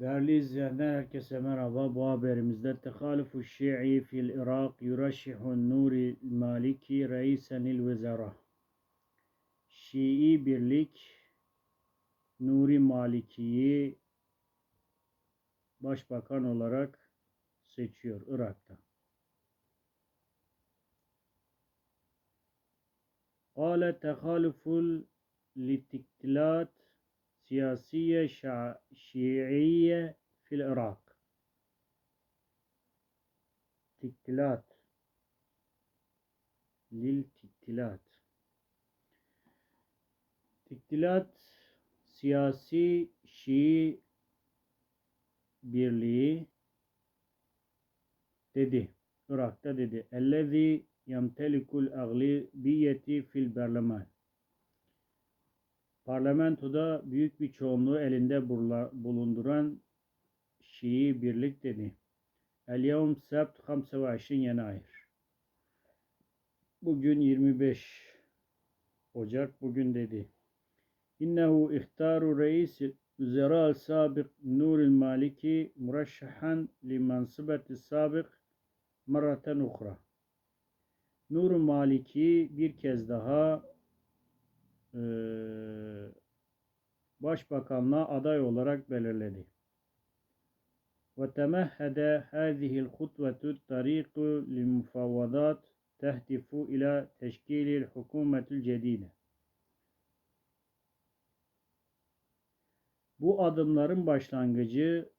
Değerli izleyenler herkese merhaba. Bu haberimizde Tehalifu Şii fil Irak yuraşihun Nuri Maliki reisenil vezara. Şii birlik Nuri Maliki'yi başbakan olarak seçiyor Irak'ta. قال تخالف siyasiye şa şiiye fil Irak. Tiktilat. Lil tiktilat. Tiktilat siyasi Şii birliği dedi. Irak'ta dedi. Ellezî yemtelikul aglibiyeti fil berleman. Parlamentoda büyük bir çoğunluğu elinde bulunduran Şii birlik dedi. El yevm sebt 25 Yenayir. Bugün 25 Ocak bugün dedi. İnnehu ihtaru reis Üzera sabık Nuril Maliki murashşahan li mansıbeti sabık marraten uhra. Nur Maliki bir kez daha eee başbakanlığa aday olarak belirledi. وتمهد هذه الخطوة الطريق للمفاوضات تهدف إلى تشكيل الحكومة الجديدة. Bu adımların başlangıcı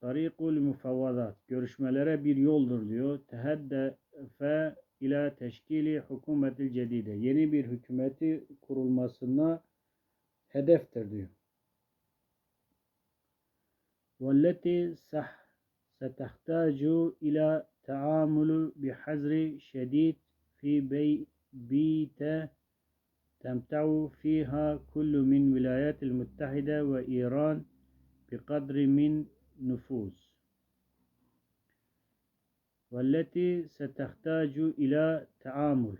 tarikul mufavvadat görüşmelere bir yoldur diyor. Teheddefe ila teşkili hükümetil cedide. Yeni bir hükümeti kurulmasına hedeftir diyor. والتي سح ستحتاج إلى تعامل بحذر شديد في بي بيت تمتع فيها كل من الولايات المتحدة وإيران بقدر من نفوذ والتي ستحتاج إلى تعامل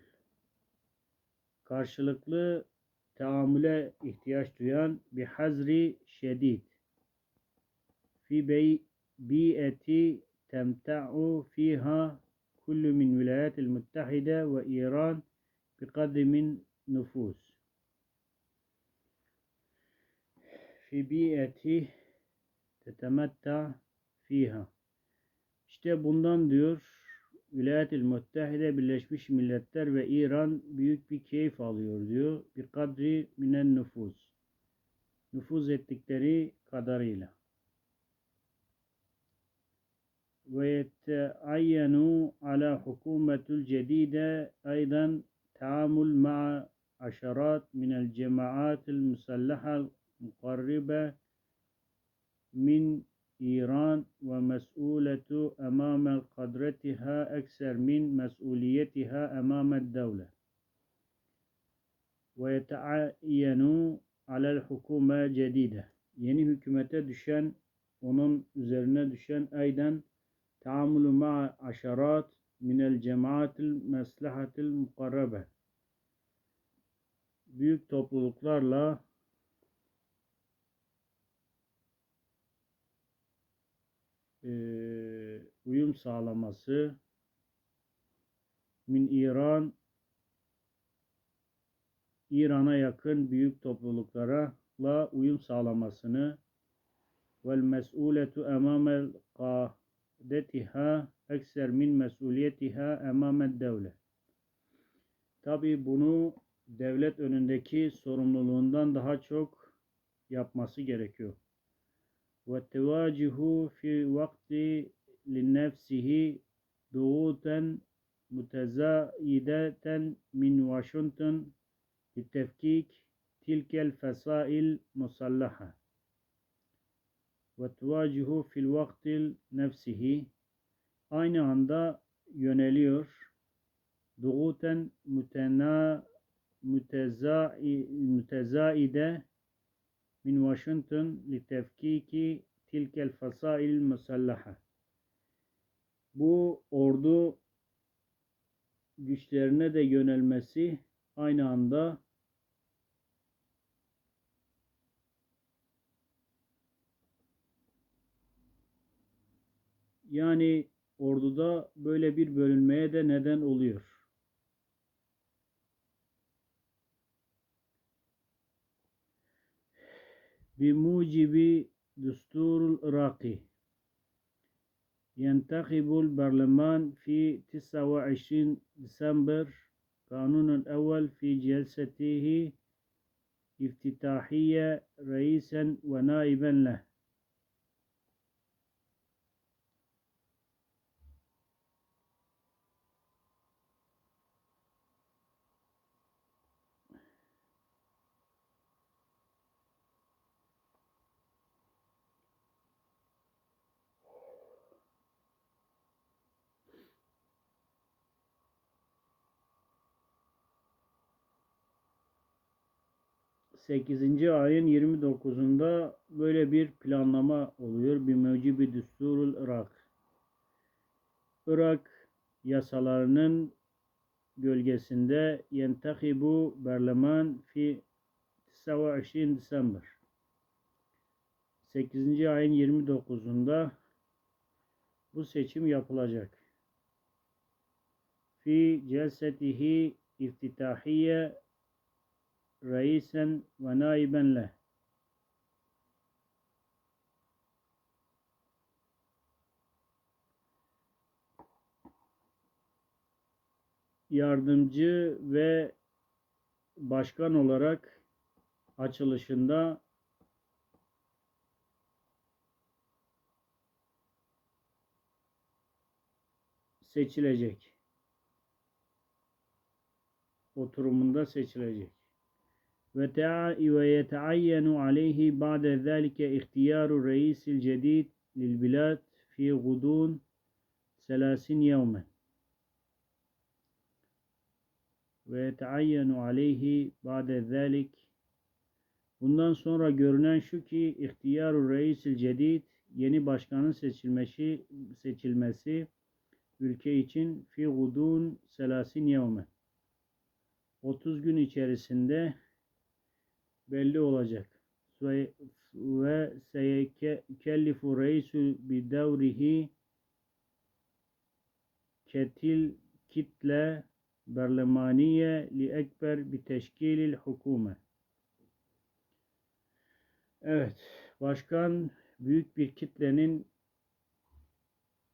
karşılıklı taamüle ihtiyaç duyan bir hazri şedid. Fi bey biyeti temta'u fiha kullu min vilayatil muttahide ve İran bi kadri min nüfus fi biyeti tetemetta fiha. İşte bundan diyor Vilayetül Muttahide, Birleşmiş Milletler ve İran büyük bir keyif alıyor diyor. Bir kadri minen nüfuz. Nüfuz ettikleri kadarıyla. Ve yetteayyenu ala hukumetül cedide aydan taamul ma'a aşarat minel cemaatil musallaha mukarribe min İran ve mes'uletu emamel kadretiha ekser min mes'uliyetiha emamel devle. Ve yeteayyenu alel hukume cedide. Yeni hükümete düşen, onun üzerine düşen aydan taamulu ma'a aşarat minel cemaatil meslahatil mukarrabe. Büyük topluluklarla uyum sağlaması min İran İran'a yakın büyük topluluklara la uyum sağlamasını vel mes'uletu emamel qadetiha ekser min mesuliyetiha emamel devlet. Tabi bunu devlet önündeki sorumluluğundan daha çok yapması gerekiyor. والتواجه في وقت لنفسه ضغوطا متزايدة من واشنطن لتفكيك تلك الفصائل المسلحة وتواجه في الوقت نفسه aynı anda yöneliyor. Doğuten mütena mütezaide من واشنطن لتفكيك تلك الفصائل المسلحة bu ordu güçlerine de yönelmesi aynı anda yani orduda böyle bir bölünmeye de neden oluyor. بموجب دستور العراقي. ينتخب البرلمان في 29 ديسمبر قانون الأول في جلسته افتتاحية رئيسا ونائبا له. Sekizinci ayın 29'unda böyle bir planlama oluyor. Bir mevcibi düsturul Irak. Irak yasalarının gölgesinde yentahibu berleman fi 29 Desember. 8. ayın 29'unda bu seçim yapılacak. Fi celsetihi iftitahiye reisen ve naiben leh. Yardımcı ve başkan olarak açılışında seçilecek. Oturumunda seçilecek. ويتعين عليه بعد ذلك اختيار الرئيس الجديد للبلاد في غضون ثلاثين يوما ويتعين عليه بعد ذلك Bundan sonra görünen şu ki ihtiyar reisil cedid yeni başkanın seçilmesi seçilmesi ülke için fi gudun selasin yevme 30 gün içerisinde belli olacak. Ve seyekellifu reisu bidevrihi ketil kitle berlemaniye li ekber bi teşkilil hukume. Evet, başkan büyük bir kitlenin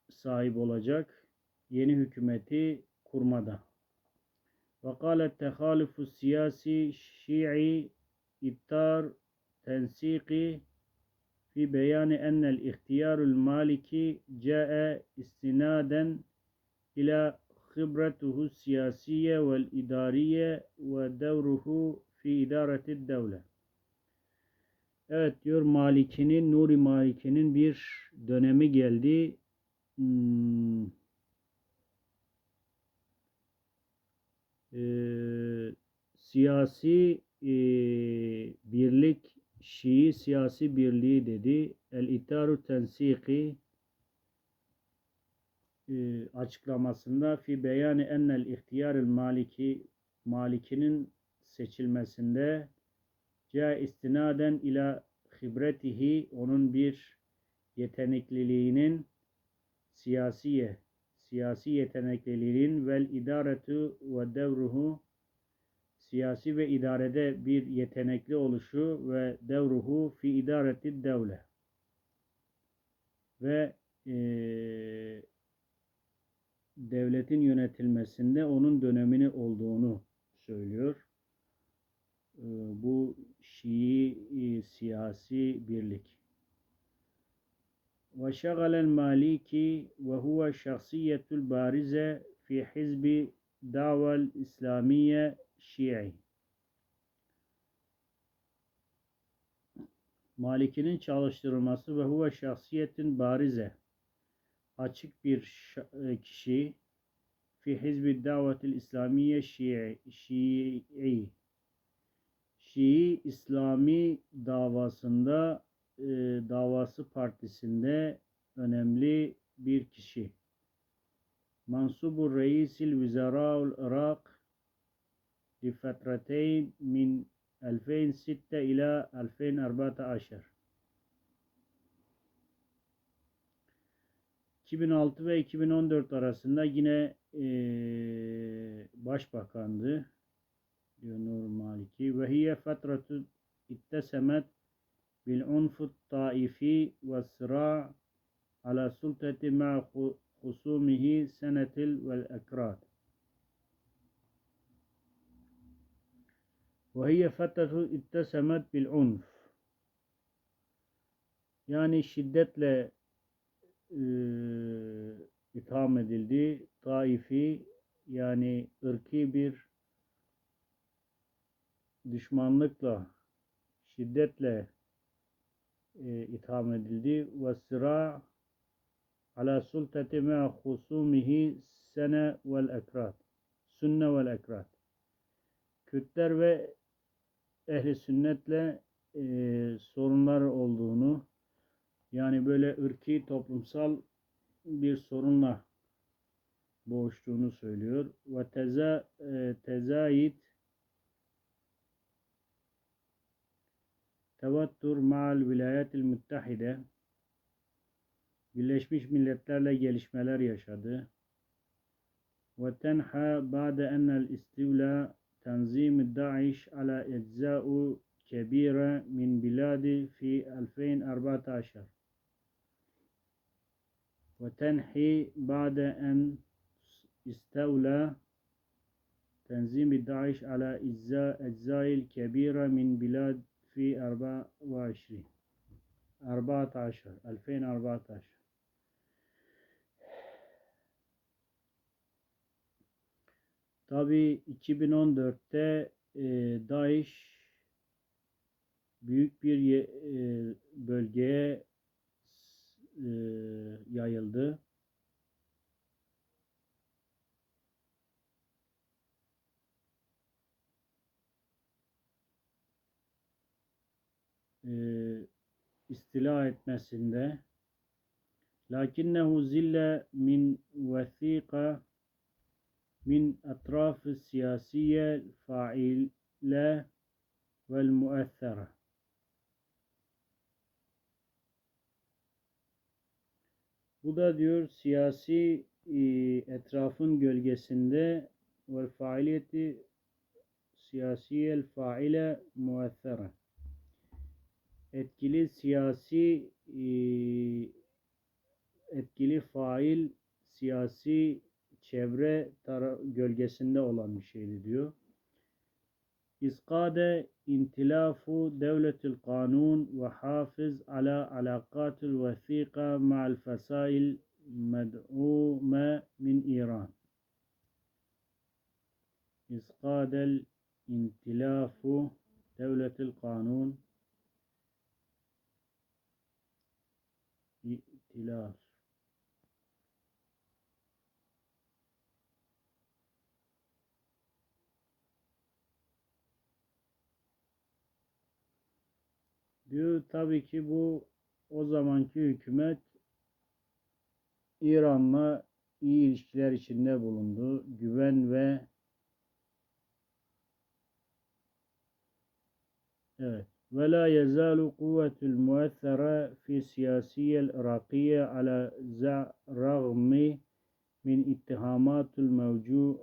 sahip olacak yeni hükümeti kurmada. Ve kâle tehalifü siyasi şi'i iptar tensiki fi beyani enel ihtiyarul maliki ca'e istinaden ila hibretuhu siyasiye vel idariye ve devruhu fi idareti devle. Evet diyor Maliki'nin, Nuri Maliki'nin bir dönemi geldi. Hmm. Ee, siyasi e, birlik, Şii siyasi birliği dedi. El-İtaru Tensiki e, açıklamasında fi beyani ennel ihtiyaril maliki malikinin seçilmesinde ca istinaden ila hibretihi onun bir yetenekliliğinin siyasiye siyasi yetenekliliğinin vel idaretu ve devruhu siyasi ve idarede bir yetenekli oluşu ve devruhu fi idareti devle ve e, devletin yönetilmesinde onun dönemini olduğunu söylüyor. E, bu Şii e, siyasi birlik. وشغل المالكي وهو شخصية البارزة في حزب دعوة الإسلامية Şii. Maliki'nin çalıştırılması ve huve şahsiyetin barize açık bir kişi fi hizbi davetil İslamiye Şii Şii İslami davasında e, davası partisinde önemli bir kişi. Mansubur Reisil Vizaraul Irak لفترتين من 2006 إلى 2014 2006 ve 2014 arasında yine eee, başbakandı diyor Nur Maliki ve hiye fetratü ittesemet bil unfu taifi ve sıra ala sultati ma husumihi senetil vel ekrat ve hiye fetratü ittesemet bil unf yani şiddetle e, itham edildi. Taifi yani ırki bir düşmanlıkla, şiddetle e, itham edildi. Ve sıra ala sultati ma husumihi sene vel ekrat. Sünne vel ekrat. Kürtler ve ehli sünnetle e, sorunlar olduğunu yani böyle ırki toplumsal bir sorunla boğuştuğunu söylüyor. Ve teza, e, tezayit tevattur ma'al vilayetil müttehide Birleşmiş Milletler'le gelişmeler yaşadı. Ve tenha ba'de enel istivla tenzim Daesh ala ecza'u kebire min biladi fi 2014 وتنحي بعد أن استولى تنظيم داعش على أجزاء أجزاء كبيرة من بلاد في 24 14 2014 Tabi 2014'te e, Daesh büyük bir ye, e, bölgeye e, yayıldı. E, istila etmesinde lakinnehu zille min vesika etrafı siyasiye faile vel muessere Bu da diyor siyasi e, etrafın gölgesinde ve faaliyeti siyasiyel faile muessere etkili siyasi e, etkili fail siyasi çevre gölgesinde olan bir şeydi diyor. İskade intilafu devletil kanun ve hafız ala alakatil vesika ma'al fesail med'ume min İran. İskadel intilafu devletil kanun İtilaf Diyor. Tabii ki bu o zamanki hükümet İran'la iyi ilişkiler içinde bulundu. Güven ve evet. Ve la yezalu kuvvetul muessara fi siyasiyel irakiye ala ragmi min ittihamatül mevcu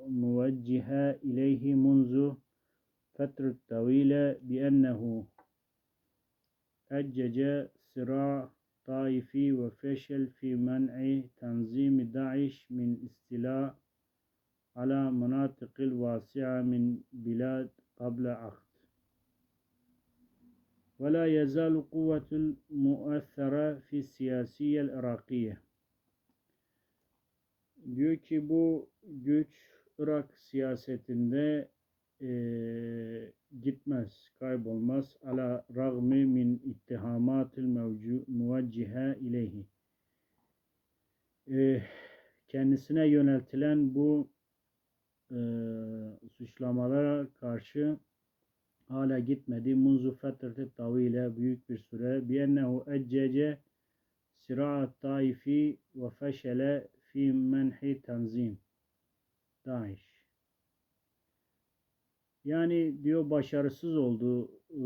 أجج صراع طائفي وفشل في منع تنظيم داعش من استيلاء على مناطق واسعة من بلاد قبل عقد ولا يزال قوة المؤثرة في السياسية العراقية. diyor ki bu güç Irak siyasetinde e, gitmez, kaybolmaz. Ala ragmi min ittihamatil muvecciha ileyhi. E, kendisine yöneltilen bu e, suçlamalara karşı hala gitmedi. Munzu fetreti tavile büyük bir süre. Biennehu eccece sira'at taifi ve feşele fi menhi tanzim. Daesh. Yani diyor başarısız oldu e,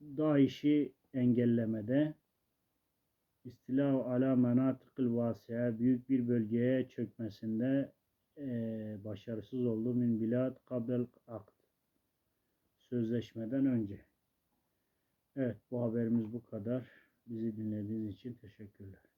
Daesh'i engellemede İstilahu ala menatıkıl vasiye büyük bir bölgeye çökmesinde eee, başarısız oldu min bilad kabel akt sözleşmeden önce. Evet bu haberimiz bu kadar. Bizi dinlediğiniz için teşekkürler.